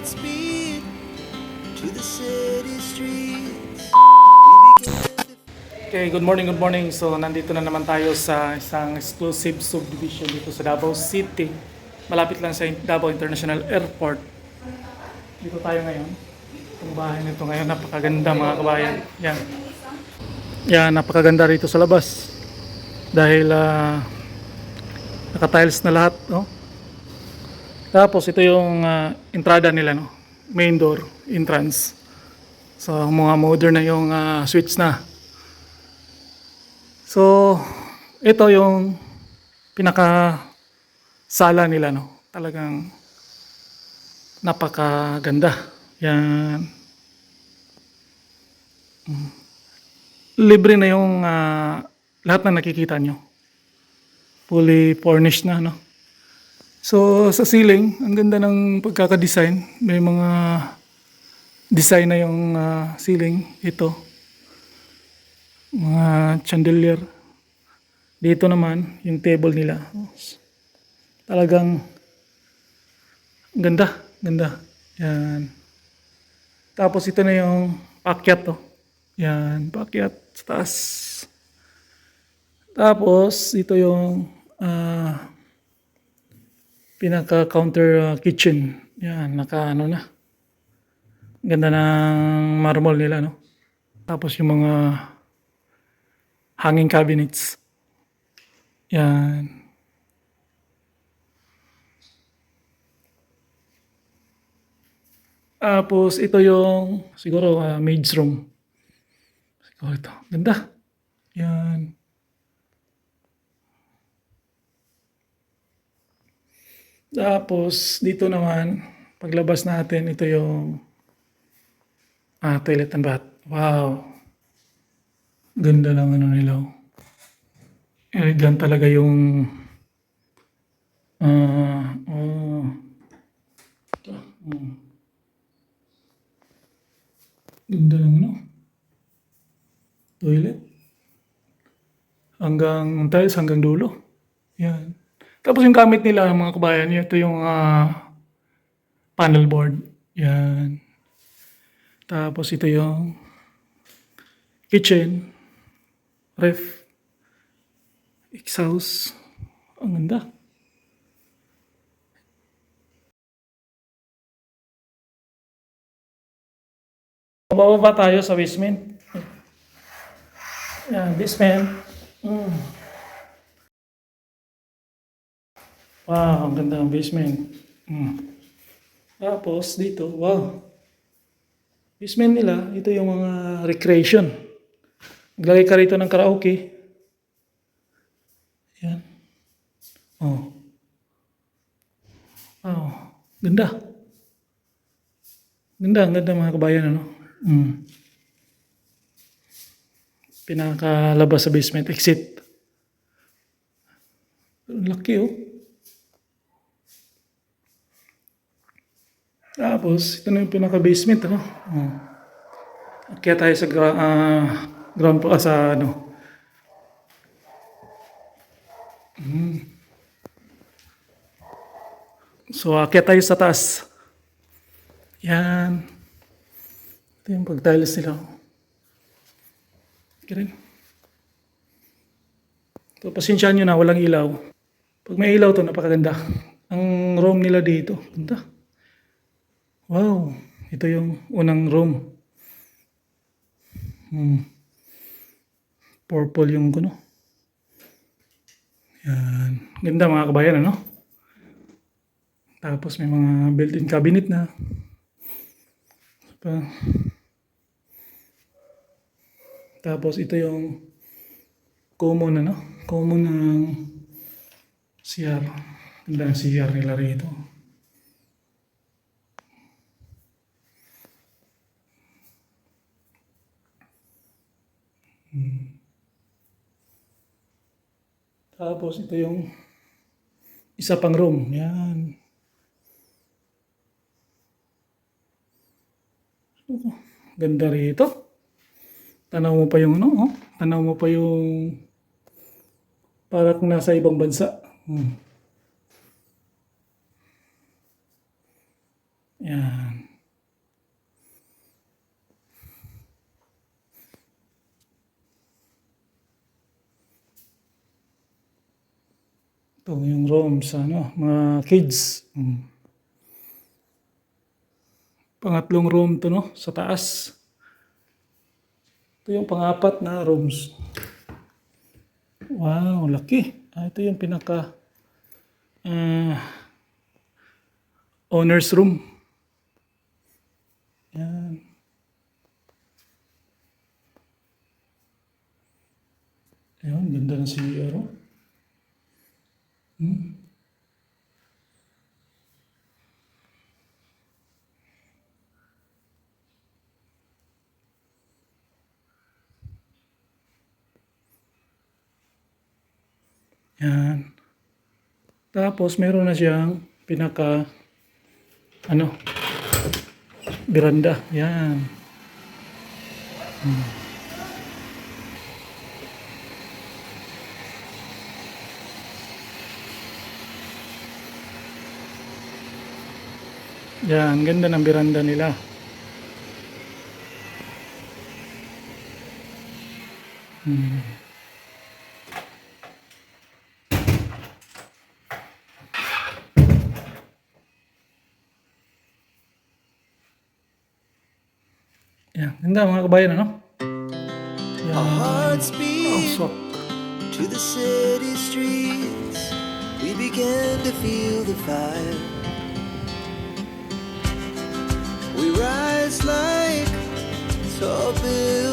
Godspeed to the city streets. Okay, good morning, good morning. So, nandito na naman tayo sa isang exclusive subdivision dito sa Davao City. Malapit lang sa Davao International Airport. Dito tayo ngayon. Itong bahay nito ngayon, napakaganda mga kabayan. Yan. Yan, napakaganda rito sa labas. Dahil ah, naka-tiles na lahat, no? Tapos ito yung ah, entrada nila, no? Main door, entrance. So, mga modern na yung ah, switch na. So, ito yung pinaka sala nila, no? Talagang napakaganda. Yan. Mm. Libre na yung ah, lahat na nakikita nyo. Fully furnished na, no? So, sa ceiling, ang ganda ng pagkakadesign. May mga design na yung ah, ceiling. Ito mga chandelier. Dito naman, yung table nila. Talagang ganda, ganda. Yan. Tapos ito na yung pakyat to. Yan, pakyat sa taas. Tapos ito yung ah, pinaka-counter ah, kitchen. Yan, naka ano na. Ganda ng marble nila, no? Tapos yung mga hanging cabinets. Yan. Tapos ito yung siguro ah, maid's room. Siguro ito. Ganda. Yan. Tapos dito naman paglabas natin ito yung ah, toilet and bath. Wow. Ganda ng ano nila. Elegant talaga yung ah. Ito, oh. Ganda ng ano. Toilet. Hanggang tiles hanggang dulo. Yan. Tapos yung gamit nila mga kabayan, ito yung ah, panel board. Yan. Tapos ito yung kitchen, ref, exhaust. Ang ganda. Bababa tayo sa basement. Yan, basement. Mm. Wow, ang ganda ng basement. Mm. Tapos dito, wow. Basement nila, ito yung mga recreation. Maglagay ka rito ng karaoke. Yan. Oh. Wow. Ganda. Ganda, ang ganda mga kabayan, ano? Mm. Pinakalabas sa basement, exit. Laki, oh. Tapos, ito na yung pinaka-basement, ano? Oh. Kaya tayo sa gra- ah, ground floor, ah, sa ano. Mm. So, akyat tayo sa taas. Yan. Ito yung pag-tiles nila. Rin. So, pasensyahan nyo na, walang ilaw. Pag may ilaw to, napakaganda. Ang room nila dito, ganda. Wow, ito yung unang room. Hmm. Purple yung kuno. Yan. Ganda mga kabayan, ano? Tapos may mga built-in cabinet na. Pa. Tapos ito yung common, ano? Common ng CR. Ganda ng CR nila rito. Tapos ito yung isa pang room. Yan. Oh, Ganda rito. Tanaw mo pa yung ano, oh. Tanaw mo pa yung para nasa ibang bansa. Hmm. Yan. Ito yung room sa ano, mga kids. Mm. Pangatlong room to no, sa taas. Ito yung pangapat na rooms. Wow, laki. Ah, ito yung pinaka ah, owner's room. Yan. Ayun, ganda ng CR. oh. Hmm. Yan. Tapos meron na siyang pinaka ano beranda. Yan. Hmm. Yan, ganda ng beranda nila. Hmm. Yan, ganda mga kabayan, ano? Our Yan. hearts Oh, beat to the city streets. We began to feel the fire. it's like so beautiful.